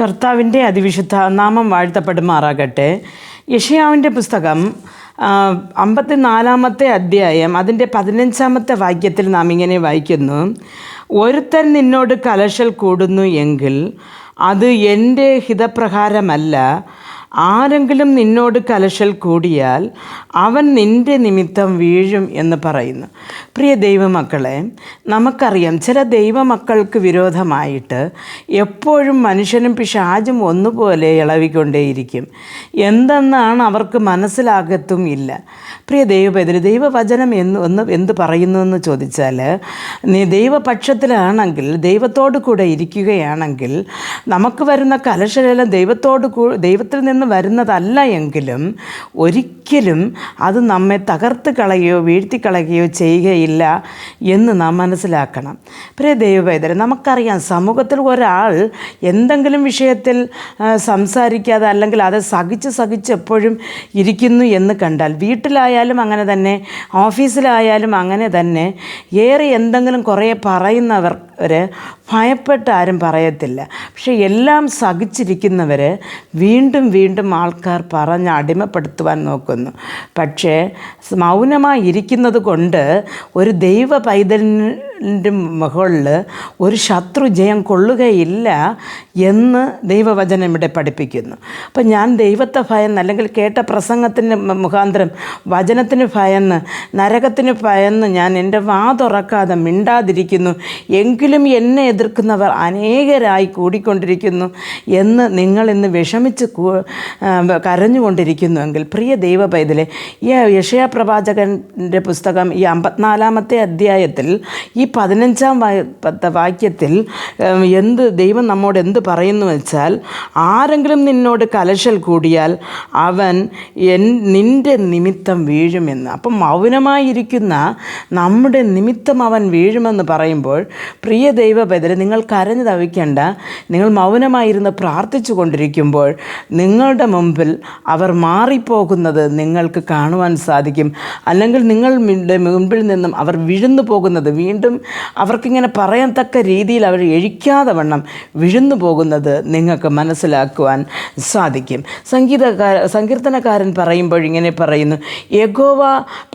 കർത്താവിന്റെ അതിവിശുദ്ധ നാമം വാഴ്ത്തപ്പെടുമാറാകട്ടെ. യഷയാവിന്റെ പുസ്തകം അമ്പത്തിനാലാമത്തെ അധ്യായം അതിന്റെ പതിനഞ്ചാമത്തെ വാക്യത്തിൽ നാം ഇങ്ങനെ വായിക്കുന്നു. ഒരുത്തൻ നിന്നോട് കലശൽ കൂടുന്നു എങ്കിൽ അത് എന്റെ ഹിതപ്രകാരമല്ല ആരെങ്കിലും നിന്നോട് കലശൽ കൂടിയാൽ അവൻ നിന്റെ നിമിത്തം വീഴും എന്ന് പറയുന്നു. പ്രിയ ദൈവമക്കളെ നമുക്കറിയാം ചില ദൈവമക്കൾക്ക് വിരോധമായിട്ട് എപ്പോഴും മനുഷ്യനും പിശാചും ഒന്നുപോലെ ഇളവിക്കൊണ്ടേയിരിക്കും. എന്തെന്നാണ് അവർക്ക് മനസ്സിലാകത്തും ഇല്ല. പ്രിയ ദൈവപൈതൃ ദൈവവചനം എന്ന് ഒന്ന് എന്ത് പറയുന്നു എന്ന് ചോദിച്ചാൽ നീ ദൈവപക്ഷത്തിലാണെങ്കിൽ ദൈവത്തോട് കൂടെ ഇരിക്കുകയാണെങ്കിൽ നമുക്ക് വരുന്ന കലശലെല്ലാം ദൈവത്തോട് ദൈവത്തിൽ നിന്ന് വരുന്നതല്ല എങ്കിലും ഒരിക്കലും അത് നമ്മെ തകർത്ത് കളയുകയോ വീഴ്ത്തി കളയുകയോ ചെയ്യുകയില്ല എന്ന് നാം മനസ്സിലാക്കണം. പ്രിയ ദൈവവേദന നമുക്കറിയാം സമൂഹത്തിൽ ഒരാൾ എന്തെങ്കിലും വിഷയത്തിൽ സംസാരിക്കാതെ അല്ലെങ്കിൽ അത് സഹിച്ച് സഹിച്ച് എപ്പോഴും ഇരിക്കുന്നു എന്ന് കണ്ടാൽ വീട്ടിലായാലും അങ്ങനെ തന്നെ ഓഫീസിലായാലും അങ്ങനെ തന്നെ ഏറെ എന്തെങ്കിലും കുറേ പറയുന്നവർ ഒരു ഭയപ്പെട്ട് ആരും പറയത്തില്ല. പക്ഷെ എല്ലാം സഹിച്ചിരിക്കുന്നവർ വീണ്ടും വീണ്ടും ആൾക്കാർ പറഞ്ഞ് അടിമപ്പെടുത്തുവാൻ നോക്കുന്നു. പക്ഷേ മൗനമായി ഇരിക്കുന്നത് കൊണ്ട് ഒരു ദൈവ പൈതലിന്റെ മുകളിൽ ഒരു ശത്രു ജയം കൊള്ളുകയില്ല എന്ന് ദൈവവചനം ഇവിടെ പഠിപ്പിക്കുന്നു. അപ്പം ഞാൻ ദൈവത്തെ ഭയന്ന് അല്ലെങ്കിൽ കേട്ട പ്രസംഗത്തിന് മുഖാന്തരം വചനത്തിന് ഭയന്ന് നരകത്തിന് ഭയന്ന് ഞാൻ എന്റെ വാ തുറക്കാതെ മിണ്ടാതിരിക്കുന്നു. എങ്കിലും എന്നെ എതിർക്കുന്നവർ അനേകരായി കൂടിക്കൊണ്ടിരിക്കുന്നു എന്ന് നിങ്ങൾ ഇന്ന് വിഷമിച്ച് കരഞ്ഞുകൊണ്ടിരിക്കുന്നുവെങ്കിൽ പ്രിയ ദൈവ പൈതലെ ഈ യഷയ പ്രവാചകന്റെ പുസ്തകം ഈ അമ്പത്തിനാലാമത്തെ അധ്യായത്തിൽ ഈ പതിനഞ്ചാം വാക്യത്തിൽ എന്ത് ദൈവം നമ്മോട് എന്ത് പറയുന്നു വെച്ചാൽ ആരെങ്കിലും നിന്നോട് കലശൽ കൂടിയാൽ അവൻ എൻ നിന്റെ നിമിത്തം വീഴുമെന്ന്. അപ്പം മൗനമായിരിക്കുന്ന നമ്മുടെ നിമിത്തം അവൻ വീഴുമെന്ന് പറയുമ്പോൾ പ്രിയ ദൈവ ബദൽ നിങ്ങൾ കരഞ്ഞു തവിക്കേണ്ട നിങ്ങൾ മൗനമായിരുന്ന് പ്രാർത്ഥിച്ചു കൊണ്ടിരിക്കുമ്പോൾ നിങ്ങളുടെ മുമ്പിൽ അവർ മാറിപ്പോകുന്നത് നിങ്ങൾക്ക് കാണുവാൻ സാധിക്കും. അല്ലെങ്കിൽ നിങ്ങളുടെ മുമ്പിൽ നിന്നും അവർ വിഴുന്നു പോകുന്നത് വീണ്ടും അവർക്കിങ്ങനെ പറയാൻ തക്ക രീതിയിൽ അവർ എഴിക്കാതെ വണ്ണം വിഴുന്നു പോകുന്നത് നിങ്ങൾക്ക് മനസ്സിലാക്കുവാൻ സാധിക്കും. സംഗീതകാര സങ്കീർത്തനക്കാരൻ പറയുമ്പോൾ ഇങ്ങനെ പറയുന്നു യഗോവ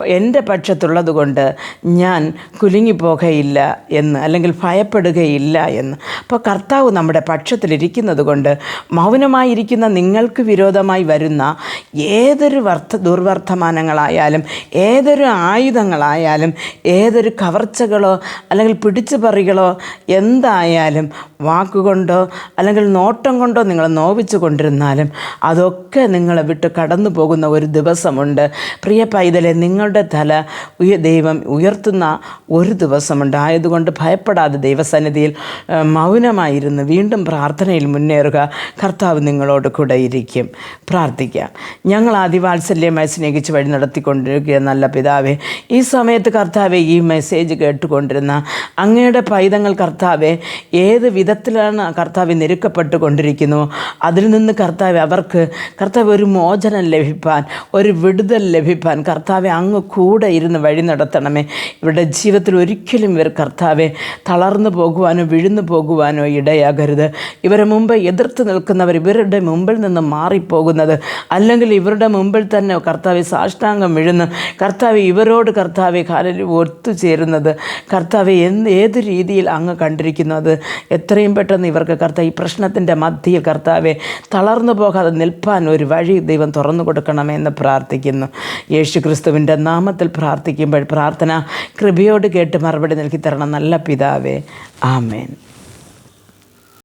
എന്റെ പക്ഷത്തുള്ളത് കൊണ്ട് ഞാൻ കുലുങ്ങിപ്പോകയില്ല എന്ന് അല്ലെങ്കിൽ ഭയപ്പെടുകയില്ല എന്ന്. അപ്പോൾ കർത്താവ് നമ്മുടെ പക്ഷത്തിലിരിക്കുന്നത് കൊണ്ട് മൗനമായിരിക്കുന്ന നിങ്ങൾക്ക് വിരോധമായി വരുന്ന ഏതൊരു വർത്ത ദുർവർത്തമാനങ്ങളായാലും ഏതൊരു ആയുധങ്ങളായാലും ഏതൊരു കവർച്ചകളോ അല്ലെങ്കിൽ പിടിച്ചുപറികളോ എന്തായാലും വാക്കുകൊണ്ടോ അല്ലെങ്കിൽ നോട്ടം കൊണ്ടോ നിങ്ങൾ നോവിച്ചു കൊണ്ടിരുന്നാലും അതൊക്കെ നിങ്ങളെ വിട്ട് കടന്നു പോകുന്ന ഒരു ദിവസമുണ്ട്. പ്രിയ പൈതലെ നിങ്ങളുടെ തല ഉയ ദൈവം ഉയർത്തുന്ന ഒരു ദിവസമുണ്ട്. ആയതുകൊണ്ട് ഭയപ്പെടാതെ ദൈവസന്നിധിയിൽ മൗനമായിരുന്ന് വീണ്ടും പ്രാർത്ഥനയിൽ മുന്നേറുക. കർത്താവ് നിങ്ങളോട് കൂടെ ഇരിക്കും. പ്രാർത്ഥിക്കാം. ഞങ്ങൾ ആദിവാത്സല്യമായി സ്നേഹിച്ച് വഴി നടത്തിക്കൊണ്ടിരിക്കുക നല്ല പിതാവേ ഈ സമയത്ത് കർത്താവെ ഈ മെസ്സേജ് കേട്ടുകൊണ്ടിരുന്ന അങ്ങയുടെ പൈതങ്ങൾ കർത്താവെ ഏത് വിധത്തിലാണ് കർത്താവ് നിരുക്കപ്പെട്ട് കൊണ്ടിരിക്കുന്നു അതിൽ നിന്ന് കർത്താവ് അവർക്ക് കർത്താവ് ഒരു മോചനം ലഭിപ്പാൻ ഒരു വിടുതൽ ലഭിപ്പാൻ കർത്താവെ അങ്ങ് കൂടെ ഇരുന്ന് വഴി നടത്തണമേ. ഇവരുടെ ജീവിതത്തിൽ ഒരിക്കലും ഇവർ കർത്താവെ തളർന്നു പോകുവാനോ വിഴുന്നു പോകുവാനോ ഇടയാകരുത്. ഇവരെ മുമ്പ് എതിർത്ത് നിൽക്കുന്നവർ ഇവരുടെ മുമ്പിൽ നിന്ന് മാറിപ്പോകുന്നത്. അല്ലെങ്കിൽ ഇവരുടെ മുമ്പിൽ തന്നെ കർത്താവ് സാഷ്ടാംഗം വിഴുന്ന് കർത്താവ് ഇവരോട് കർത്താവെ കാലിൽ ഒത്തുചേരുന്നത് കർത്താവെ എന്ത് ഏത് രീതിയിൽ അങ്ങ് കണ്ടിരിക്കുന്നത്? എത്രയും പെട്ടെന്ന് ഇവർക്ക് കർത്താവ് ഈ പ്രശ്നത്തിന്റെ മധ്യയിൽ കർത്താവെ തളർന്നു പോകാതെ നിൽപ്പാൻ ഒരു വഴി ദൈവം തുറന്നു കൊടുക്കണമെന്ന് പ്രാർത്ഥിക്കുന്നു. യേശു ക്രിസ്തുവിന്റെ നാമത്തിൽ പ്രാർത്ഥിക്കുമ്പോൾ പ്രാർത്ഥന കൃപയോട് കേട്ട് മറുപടി നൽകി തരണം. നല്ല പിതാവേ ആമേൻ.